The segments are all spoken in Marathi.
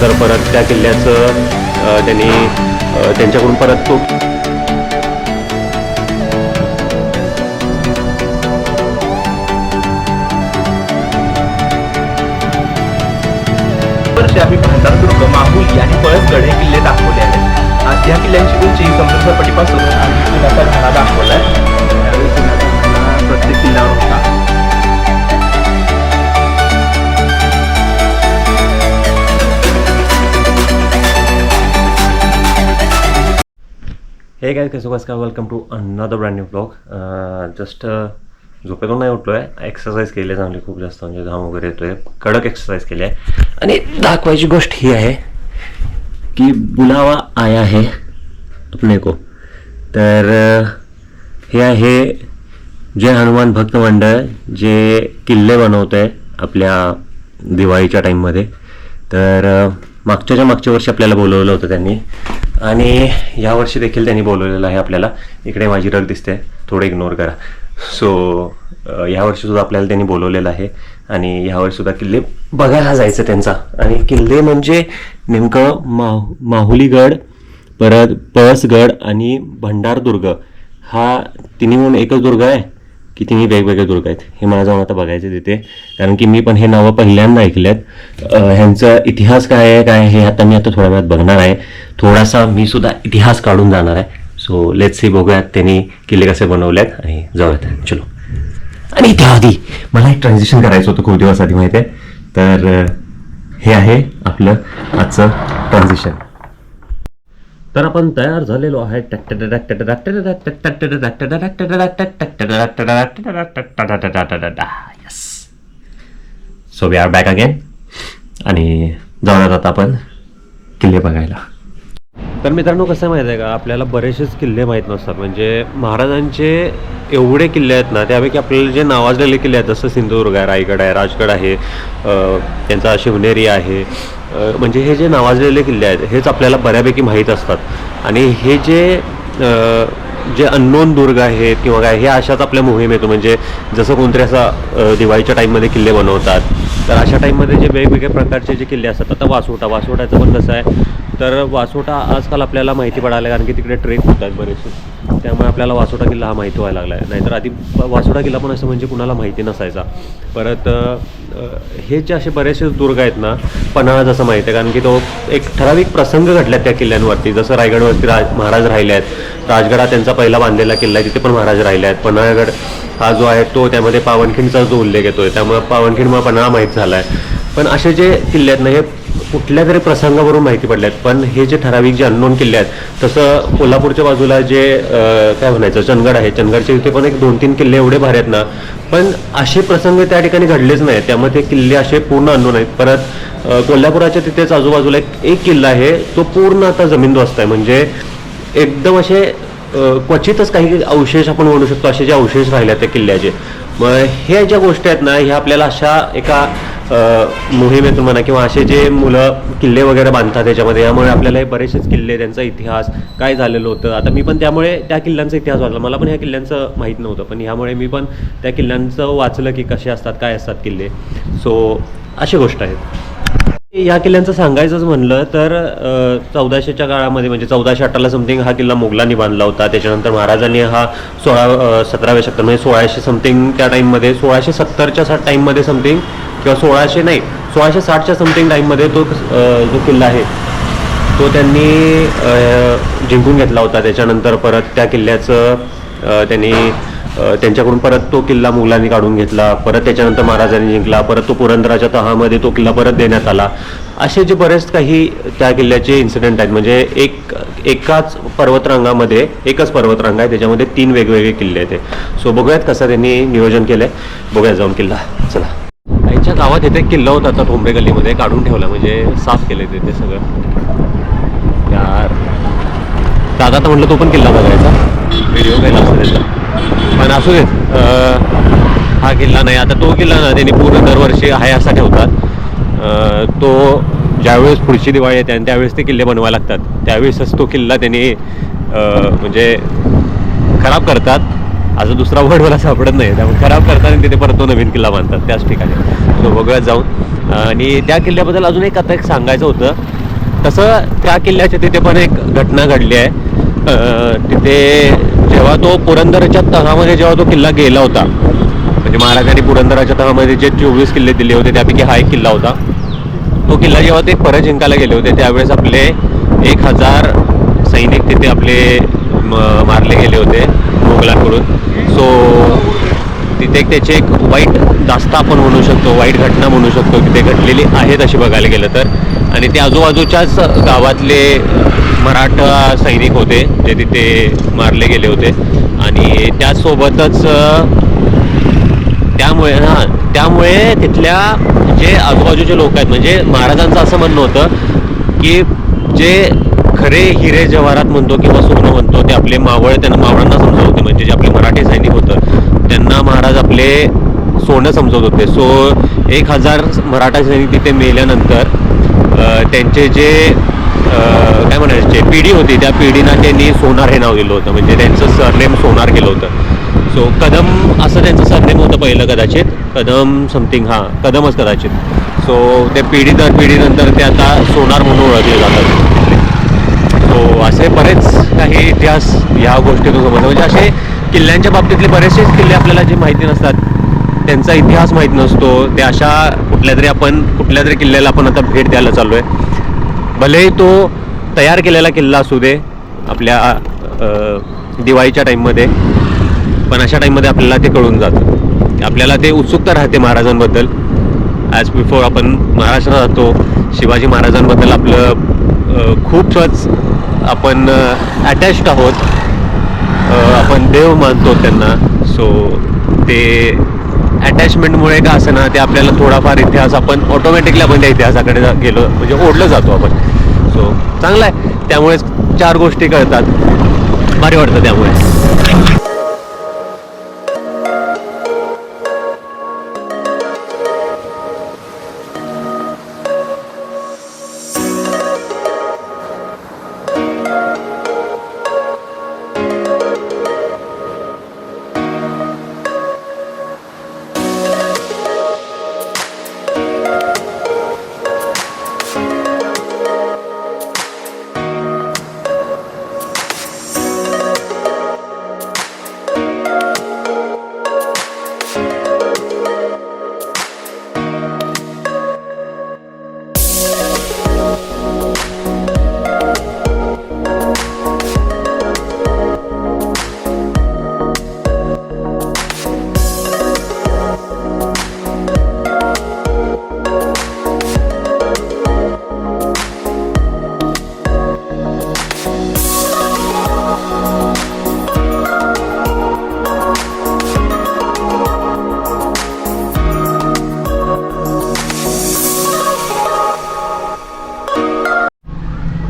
त्याच्यानंतर परत त्या किल्ल्याचं त्यांनी त्यांच्याकडून परत तो वर्षी आम्ही भांडारदुर्ग माहुली आणि पळसगड हे किल्ले दाखवले आहेत. आज या किल्ल्यांची उंची समुद्रसपाटीपासून आम्ही पुण्याचा त्यावेळी पुण्याचा घाणा प्रत्येक किल्ल्यावर होता. हे काय कसं नमस्कार welcome to another brand new blog just झोपेतून नाही उठलो आहे एक्सरसाइज केली आहे चांगली खूप जास्त. म्हणजे घाम वगैरे येतो आहे कडक एक्सरसाइज केली आहे. आणि दाखवायची गोष्ट ही आहे की बुलावा आया है अपने को. तर हे आहे जे हनुमान भक्त मंडळ जे किल्ले बनवतं आहे आपल्या दिवाळीच्या टाईममध्ये तर मागच्याच्या मागच्या वर्षी आपल्याला बोलवलं होतं त्यांनी आणि यावर्षी देखील त्यांनी बोलवलेलं आहे आपल्याला. इकडे माझी रग दिसते. थोडं इग्नोर करा. सो यावर्षी सुद्धा आपल्याला त्यांनी बोलवलेलं आहे. आणि यावर्षी सुद्धा किल्ले बघायला जायचं त्यांचा. आणि किल्ले म्हणजे नेमकं माहु माहुलीगड परत पळसगड आणि भंडारदुर्ग. हा तिन्ही म्हणून एकच दुर्ग आहे? की तिन्ही वेगवेगळे दुर्ग आहेत. हे मला जाऊन आता बघायचे तिथे. कारण की मी पण हे नावं पहिल्यांदा ऐकलेत. ह्यांचा इतिहास काय आहे काय हे आता मी आता थोड्या वेळात बघणार आहे. थोडासा मी सुद्धा इतिहास काढून जाणार आहे. सो लेट्स सी बघूयात त्यांनी किल्ले कसे बनवलेत आणि जाऊयात. चलो. आणि त्याआधी मला एक ट्रान्झॅक्शन करायचं होतं खूप दिवस आधी माहिती आहे तर हे आहे आपलं आजचं ट्रान्झिशन तर आपण तयार झालेलो आहे. So we are back again आणि जाऊयात आता आपण किल्ले बघायला. तर मित्रांनो कसं आहे माहीत आहे का? आपल्याला बरेचसेच किल्ले माहीत नसतात. म्हणजे महाराजांचे एवढे किल्ले आहेत ना त्यापैकी आपल्याला जे नावाजलेले किल्ले आहेत जसं सिंधुदुर्ग आहे रायगड आहे राजगड आहे त्यांचा शिवनेरी आहे म्हणजे हे जे नावाजलेले किल्ले आहेत हेच आपल्याला बऱ्यापैकी माहीत असतात. आणि हे जे जे अननोन दुर्ग आहेत किंवा काय हे अशाच आपल्या मोहिमेतून म्हणजे जसं कोणतरी असा दिवाळीच्या टाईममध्ये किल्ले बनवतात तर अशा टाईममध्ये जे वेगवेगळ्या प्रकारचे जे किल्ले असतात आता वासोटा वासोटाचं पण कसं आहे तर वासोटा आजकाल आपल्याला माहिती पडायला कारण की तिकडे ट्रेक होत आहेत बरेचसे. त्यामुळे आपल्याला वासोटा किल्ला हा माहिती व्हायला लागला आहे नाहीतर आधी वासोटा किल्ला पण असं म्हणजे कुणाला माहिती नसायचा. परत हे जे असे बरेचसे दुर्ग आहेत ना पन्हाळा जसं माहिती आहे कारण की तो एक ठराविक प्रसंग घडल्यात त्या किल्ल्यांवरती. जसं रायगडवरती राज महाराज राहिले आहेत राजगड हा त्यांचा पहिला बांधलेला किल्ला आहे तिथे पण महाराज राहिले आहेत. पन्हाळगड हा जो आहे तो त्यामध्ये पावनखिंडचा जो उल्लेख येतोय. त्यामुळे पावनखिंड मग पन्हाळा माहीत झाला आहे पण असे जे किल्ले आहेत ना हे कुठल्या तरी प्रसंगावरून माहिती पडल्या आहेत. पण हे जे ठराविक जे अननोन किल्ले आहेत तसं कोल्हापूरच्या बाजूला जे काय म्हणायचं चंदगड आहे. चंदगडचे इथे पण एक दोन तीन किल्ले एवढे भारी आहेत ना. पण असे प्रसंग त्या ठिकाणी घडलेच नाहीत. त्यामुळे ते किल्ले असे पूर्ण अननोन आहेत. परत कोल्हापुराच्या तिथेच आजूबाजूला एक एक किल्ला आहे तो पूर्ण आता जमीनदोस्त आहे. म्हणजे एकदम असे क्वचितच काही अवशेष आपण म्हणू शकतो असे जे अवशेष राहिले त्या किल्ल्याचे. मग हे ज्या गोष्टी आहेत ना ह्या आपल्याला अशा एका मोहिमेतून म्हणा किंवा असे जे मुलं किल्ले वगैरे बांधतात त्याच्यामध्ये यामुळे आपल्याला हे बरेचसेच किल्ले त्यांचा इतिहास काय झालेलं होतं. आता मी पण त्यामुळे त्या किल्ल्यांचा इतिहास वाचला. मला पण ह्या किल्ल्यांचं माहीत नव्हतं पण ह्यामुळे मी पण त्या किल्ल्यांचं वाचलं की कसे असतात काय असतात किल्ले. सो अशी गोष्ट आहेत या किल्ल्यांचं सांगायचंच म्हणलं तर चौदाशेच्या काळामध्ये म्हणजे चौदाशे अठराला समथिंग हा किल्ला मोगलांनी बांधला होता. त्याच्यानंतर महाराजांनी हा सोळा सतराव्या शतक म्हणजे सोळाशे समथिंग त्या टाईममध्ये सोळाशे सत्तरच्या सा टाईममध्ये समथिंग किंवा सोळाशे नाही सोळाशे साठच्या समथिंग टाईममध्ये तो जो किल्ला आहे तो त्यांनी जिंकून घेतला होता. त्याच्यानंतर परत त्या किल्ल्याचं त्यांनी त्यांच्याकडून परत तो किल्ला मुघलांनी काढून घेतला परत त्याच्यानंतर महाराजांनी जिंकला परत तो पुरंदराच्या तहामध्ये तो किल्ला परत देण्यात आला. असे जे बरेच काही त्या किल्ल्याचे इन्सिडेंट आहेत म्हणजे एक एकाच पर्वतरांगामध्ये एकच पर्वतरांग आहे त्याच्यामध्ये तीन वेगवेगळे किल्ले आहेत सो बघूयात कसं त्यांनी नियोजन केलं आहे बघूयात जाऊन किल्ला. चला. आईच्या गावात येथे किल्ला होता आता ठोंबरे गल्लीमध्ये काढून ठेवला म्हणजे साफ केले तिथे सगळं. यार. दादा तर म्हटलं तो पण किल्ला बघायचा. व्हिडिओ घ्यायला असतो त्याचा पण असू दे हा किल्ला नाही. आता तो किल्ला ना त्यांनी पूर्ण दरवर्षी आहे असा ठेवतात तो ज्यावेळेस पुढची दिवाळी येते आणि त्यावेळेस ते किल्ले बनवायला लागतात. त्यावेळेसच तो किल्ला त्यांनी म्हणजे खराब करतात. असं दुसरा वर्ड मला सापडत नाही. त्यामुळे खराब करतात आणि तिथे परत तो नवीन किल्ला बांधतात. त्याच ठिकाणी. तो वगळत जाऊन. आणि त्या किल्ल्याबद्दल अजून एक आता एक सांगायचं होतं. तसं त्या किल्ल्याच्या तिथे पण एक घटना घडली आहे. तिथे जेव्हा तो पुरंदरच्या तहामध्ये जेव्हा तो किल्ला गेला होता म्हणजे महाराजांनी पुरंदराच्या तहामध्ये जे चोवीस किल्ले दिले होते त्यापैकी हा एक किल्ला होता. तो किल्ला जेव्हा ते परत जिंकायला गेले होते त्यावेळेस आपले एक हजार सैनिक तिथे आपले मारले गेले होते मुघलांकडून. सो तिथे त्याचे त्याची एक वाईट दास्ता आपण म्हणू शकतो वाईट घटना म्हणू शकतो की ते घडलेली आहेत अशी बघायला गेलं तर. आणि ते आजूबाजूच्याच गावातले मराठा सैनिक होते जे तिथे मारले गेले होते. आणि त्याचसोबतच त्यामुळे हां त्यामुळे तिथल्या जे आजूबाजूचे लोक आहेत म्हणजे महाराजांचं असं म्हणणं होतं की जे खरे हिरे जवाहरात म्हणतो किंवा सोनं म्हणतो ते आपले मावळ त्यांना मावळांना समजत होते. म्हणजे जे आपले मराठी सैनिक होतं त्यांना महाराज आपले सोनं समजवत होते. सो एक हजार मराठा सैनिक तिथे मेल्यानंतर त्यांचे जे काय म्हणायचे पिढी होती त्या पिढीना त्यांनी सोनार हे नाव दिलं होतं. म्हणजे त्यांचं सरनेम सोनार केलं होतं. सो कदम असं त्यांचं सरनेम होतं पहिलं कदाचित. कदम समथिंग हां कदमच कदाचित. सो ते पिढी दर पिढीनंतर ते आता सोनार म्हणून ओळखले जातात. सो असे बरेच काही इतिहास ह्या गोष्टीतून समजतात म्हणजे असे किल्ल्यांच्या बाबतीतले बरेचसेच किल्ले आपल्याला जे माहिती नसतात त्यांचा इतिहास माहीत नसतो. ते अशा कुठल्या तरी आपण कुठल्या तरी किल्ल्याला आपण आता भेट द्यायला चाललो आहे भलेही तो तयार केलेला किल्ला असू दे आपल्या दिवाळीच्या टाईममध्ये पण अशा टाईममध्ये आपल्याला ते कळून जातं. आपल्याला ते उत्सुकता राहते महाराजांबद्दल. ॲज बिफोर आपण महाराष्ट्रात राहतो शिवाजी महाराजांबद्दल आपलं खूपच आपण अटॅच्ड आहोत. आपण देव मानतो त्यांना. सो ते अटॅचमेंटमुळे का असं ना ते आपल्याला थोडाफार इतिहास आपण ऑटोमॅटिकली आपण त्या इतिहासाकडे गेलो म्हणजे ओढलं जातो आपण. सो चांगलं आहे. त्यामुळेच चार गोष्टी कळतात. भारी वाटतं त्यामुळे.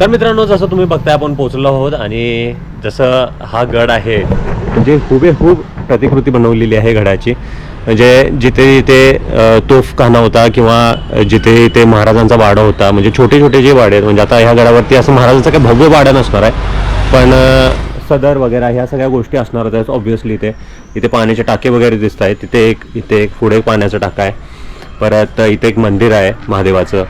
तर मित्रांनो जसं तुम्ही बघताय आपण पोहोचलो आहोत आणि जसं हा गड आहे म्हणजे हुबेहूब प्रतिकृती बनवलेली आहे गडाची. म्हणजे जिथे जिथे तोफखाना होता किंवा जिथे इथे महाराजांचा वाडा होता म्हणजे छोटे छोटे जे वाडे आहेत म्हणजे आता ह्या गडावरती असं महाराजांचा काही भव्य वाडा नसणार आहे. पण सदर वगैरे ह्या सगळ्या गोष्टी असणार आहेत ऑब्व्हियसली इथे. इथे पाण्याचे टाके वगैरे दिसत आहेत तिथे एक इथे एक पुढे पाण्याचा टाका आहे. परत इथे एक मंदिर आहे महादेवाचं.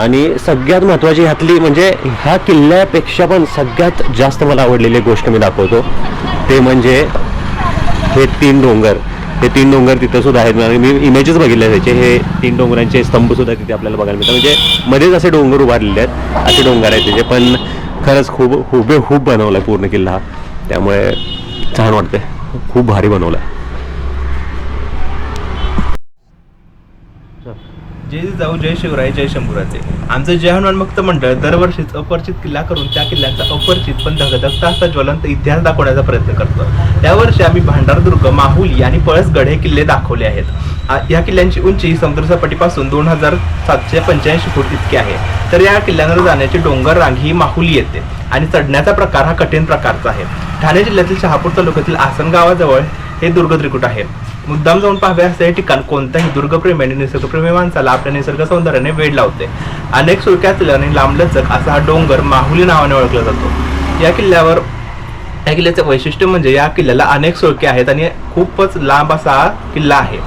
आणि सगळ्यात महत्त्वाची ह्यातली म्हणजे ह्या किल्ल्यापेक्षा पण सगळ्यात जास्त मला आवडलेली एक गोष्ट मी दाखवतो. ते म्हणजे हे तीन डोंगर. हे तीन डोंगर तिथं सुद्धा आहेत. आणि मी इमेजेस बघितले त्याचे. हे तीन डोंगरांचे स्तंभ सुद्धा तिथे आपल्याला बघायला मिळतात. म्हणजे मध्येच असे डोंगर उभारलेले आहेत. असे डोंगर आहेत त्याचे. पण खरंच खूप हुबेहूब बनवला आहे पूर्ण किल्ला हा. त्यामुळे छान वाटते खूप भारी बनवला आहे जय जाऊ जय शिवराय जय शंभूराजे. आमचं जय हनुमान भक्त मंडळ दरवर्षीच अपरिचित किल्ला करून त्या किल्ल्याचा अपरिचित पण धगधगता असा ज्वलंत इतिहास दाखवण्याचा प्रयत्न करतो. यावर्षी आम्ही भांडारदुर्ग माहुली आणि पळसगड हे किल्ले दाखवले आहेत. या किल्ल्यांची उंची समुद्रसपाटीपासून दोन हजार सातशे पंच्याऐंशी फूट इतकी आहे. तर या किल्ल्यांवर जाण्याची डोंगर रांग ही माहुली येते आणि चढण्याचा प्रकार हा कठीण प्रकारचा आहे. ठाणे जिल्ह्यातील शहापूर तालुक्यातील आसन गावाजवळ हे दुर्ग त्रिकुट आहे. मुद्दाम जाऊन पाहावे असे हे ठिकाण कोणत्याही दुर्गप्रेमी आणि निसर्गप्रेमी माणसाला आपल्या निसर्ग सौंदर्याने वेळ लावते. अनेक सुळक्यातील आणि लांबलचक असा हा डोंगर माहुली नावाने ओळखला जातो. या किल्ल्यावर या किल्ल्याचं वैशिष्ट्य म्हणजे या किल्ल्याला अनेक सुळके आहेत आणि खूपच लांब असा हा किल्ला आहे.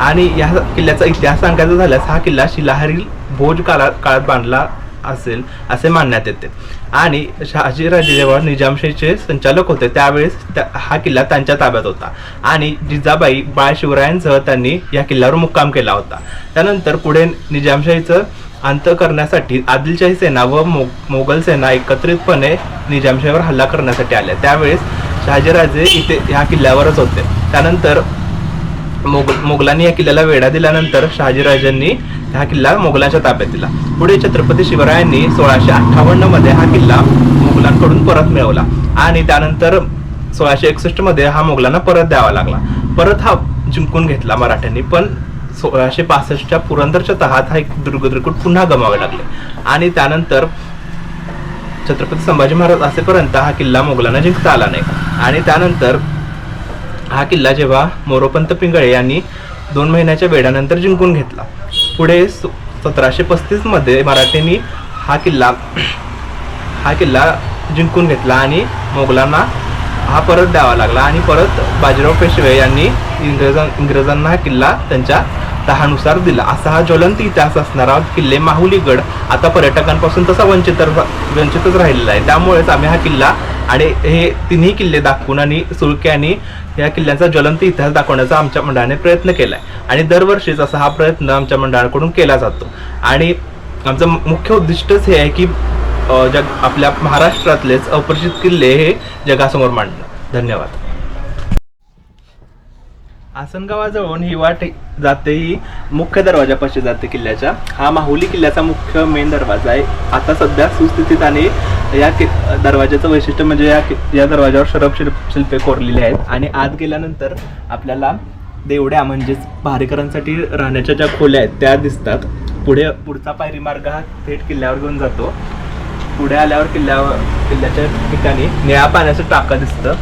आणि या किल्ल्याचा इतिहास सांगायचा झाल्यास हा किल्ला शिलाहारी भोज काळात काळात बांधला असेल असे मानण्यात येते. आणि शहाजीराजे जेव्हा निजामशाहीचे संचालक होते त्यावेळेस त्या- हा किल्ला त्यांच्या ताब्यात होता. आणि जिजाबाई बाळ शिवरायांसह त्यांनी या किल्ल्यावर मुक्काम केला होता. त्यानंतर पुढे निजामशाहीचं अंत करण्यासाठी आदिलशाही सेना व मो मोगल सेना एकत्रितपणे निजामशाहीवर हल्ला करण्यासाठी आल्या. त्यावेळेस शहाजीराजे इथे ह्या किल्ल्यावरच होते. त्यानंतर मोग मोगलांनी या किल्ल्याला वेढा दिल्यानंतर शहाजीराजांनी हा किल्ला मोगलांच्या ताब्यात दिला. पुढे छत्रपती शिवरायांनी सोळाशे अठ्ठावन्नमध्ये हा किल्ला मुघलांकडून परत मिळवला. आणि त्यानंतर सोळाशे एकसष्टमध्ये हा मोगलांना परत द्यावा लागला. परत हा जिंकून घेतला मराठ्यांनी पण सोळाशे पासष्टच्या पुरंदरच्या तहात हा एक दुर्गद्रिकूट पुन्हा गमावे लागले. आणि त्यानंतर छत्रपती संभाजी महाराज असेपर्यंत हा किल्ला मोगलांना जिंकता आला नाही. आणि त्यानंतर हा किल्ला जेव्हा मोरोपंत पिंगळे यांनी दोन महिन्याच्या वेळानंतर जिंकून घेतला. पुढे सतराशे पस्तीसमध्ये मराठ्यांनी हा किल्ला हा किल्ला जिंकून घेतला आणि मोगलांना हा परत द्यावा लागला आणि परत बाजीराव पेशवे यांनी इंग्रजां इंग्रजांना हा किल्ला त्यांच्या तहानुसार दिला. असा हा ज्वलंत इतिहास असणारा किल्ले माहुलीगड आता पर्यटकांपासून तसा वंचित वंचितच राहिलेला आहे. त्यामुळेच आम्ही हा किल्ला आणि हे तिन्ही किल्ले दाखवून आणि सुळक्यांनी या किल्ल्यांचा ज्वलंत इतिहास दाखवण्याचा आमच्या मंडळाने प्रयत्न केला आहे आणि दरवर्षीच असा हा प्रयत्न आमच्या मंडळाकडून केला जातो. आणि आमचं मुख्य उद्दिष्टच हे आहे की जग आपल्या महाराष्ट्रातलेच अपरिचित किल्ले हे जगासमोर मांडणं. धन्यवाद. आसनगावाजवळून ही वाट जाते ही मुख्य दरवाजापाशी जाते किल्ल्याच्या. हा माहुली किल्ल्याचा मुख्य मेन दरवाजा आहे. आता सध्या सुस्थितीत आणि या कि दरवाजाचं वैशिष्ट्य म्हणजे या कि- या दरवाजावर शरभ शिल्प शिल्पे कोरलेली आहेत. आणि आत गेल्यानंतर आपल्याला देवड्या म्हणजेच भारेकरांसाठी राहण्याच्या ज्या खोल्या आहेत त्या दिसतात. पुढे पुढचा पायरी मार्ग हा थेट किल्ल्यावर घेऊन जातो. पुढे आल्यावर किल्ल्यावर किल्ल्याच्या ठिकाणी निळ्या पाण्याचं टाका दिसतं.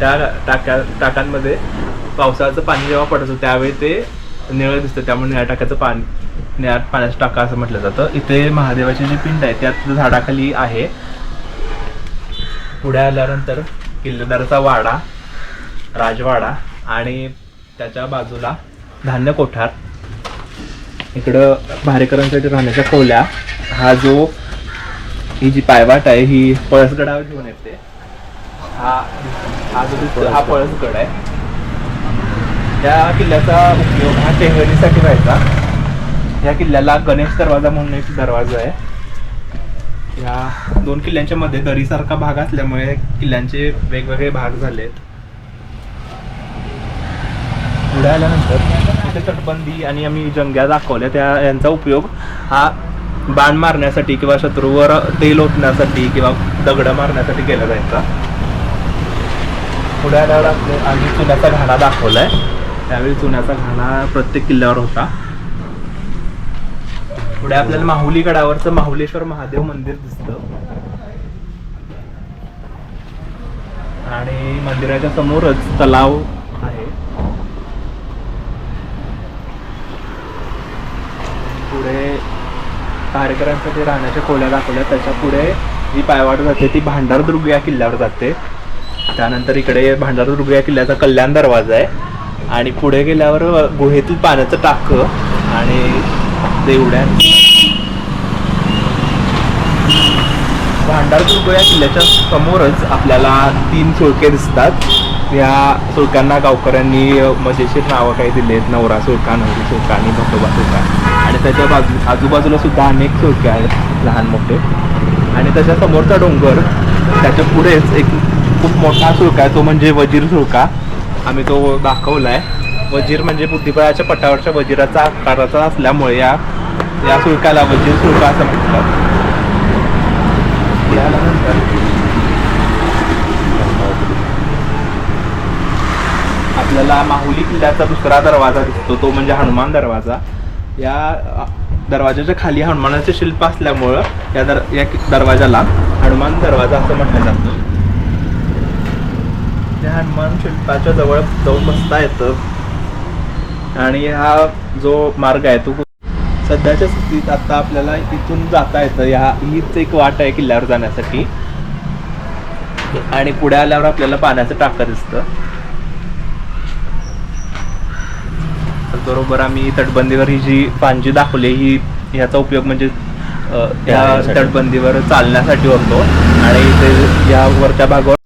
त्या टाक्या टाकांमध्ये पावसाचं पाणी जेव्हा पडतं त्यावेळी ते निळं दिसतं. त्यामुळे निळ्या टाक्याचं पाणी निळ्या पाण्याचं टाका असं म्हटलं जातं. इथे महादेवाची जी पिंड आहे त्यात झाडाखाली आहे. पुढे आल्यानंतर किल्लेदारचा वाडा राजवाडा आणि त्याच्या बाजूला धान्य कोठार. इकडं भारेकरांसाठी राहण्याच्या खोल्या. हा जो ही जी पायवाट आहे ही पळसगडावर घेऊन येते. हा हा जो दिसतो हा पळसगड आहे. त्या किल्ल्याचा उपयोग हा टेंगणीसाठी व्हायचा. या किल्ल्याला गणेश दरवाजा म्हणून एक दरवाजा आहे. या दोन किल्ल्यांच्या मध्ये दरीसारखा भाग असल्यामुळे किल्ल्यांचे वेगवेगळे भाग झालेत. पुढे आल्यानंतर इथे तटबंदी आणि आम्ही जंग्या दाखवल्या. त्या यांचा उपयोग हा बाण मारण्यासाठी किंवा शत्रूवर तेल ओतण्यासाठी किंवा दगड मारण्यासाठी केला जायचा. पुढे आल्यावर आम्ही चुन्याचा घाणा दाखवलाय. त्यावेळी चुन्याचा घाणा प्रत्येक किल्ल्यावर होता. पुढे आपल्याला माहुली गडावरचं माहुलेश्वर महादेव मंदिर दिसतं. आणि मंदिराच्या समोरच तलाव आहे. पुढे कार्यकरांसाठी राहण्याच्या खोल्या दाखवल्या त्याच्या पुढे जी पायवाट जाते ती भांडारदुर्ग या किल्ल्यावर जाते. त्यानंतर इकडे भांडारदुर्ग या किल्ल्याचा कल्याण दरवाजा आहे. आणि पुढे गेल्यावर गुहेतील पाण्याचं टाकं आणि देवड्या भांडारदुर्ग या किल्ल्याच्या समोरच आपल्याला तीन सुळके दिसतात. या सुळक्यांना गावकऱ्यांनी मजेशीर नावं काही दिलेत नवरा सुळका नवरी सुळका आणि भटोबा सुळका. आणि त्याच्या बाजू आजूबाजूला सुद्धा अनेक सुळके आहेत लहान मोठे. आणि त्याच्या समोरचा डोंगर त्याच्या पुढेच एक खूप मोठा सुळका आहे. तो म्हणजे वजीर सुळका. आम्ही तो दाखवलाय. वजीर म्हणजे बुद्धिबळाच्या पटावरच्या वजिराचा आकाराचा असल्यामुळे या या सुळकाला वजीर सुळका असं म्हणतात. आपल्याला माहुली किल्ल्याचा दुसरा दरवाजा दिसतो तो म्हणजे हनुमान दरवाजा. या दरवाजाच्या खाली हनुमानाचे शिल्प असल्यामुळं या दर या दरवाजाला हनुमान दरवाजा असं म्हटलं जातं. त्या हनुमान शिल्पाच्या जवळ जाऊन बसता येतं. आणि हा जो मार्ग आहे तो सध्याच्या स्थितीत आता आपल्याला इथून जाता येतं. या हीच एक वाट आहे किल्ल्यावर जाण्यासाठी. आणि पुढे आल्यावर आपल्याला पाण्याचं टाकं दिसतं. बरोबर आम्ही तटबंदीवर ही जी पानजी दाखवली ही ह्याचा उपयोग म्हणजे अ, या त्यासाठी. तटबंदीवर चालण्यासाठी होतो. आणि ते या वरच्या भागावर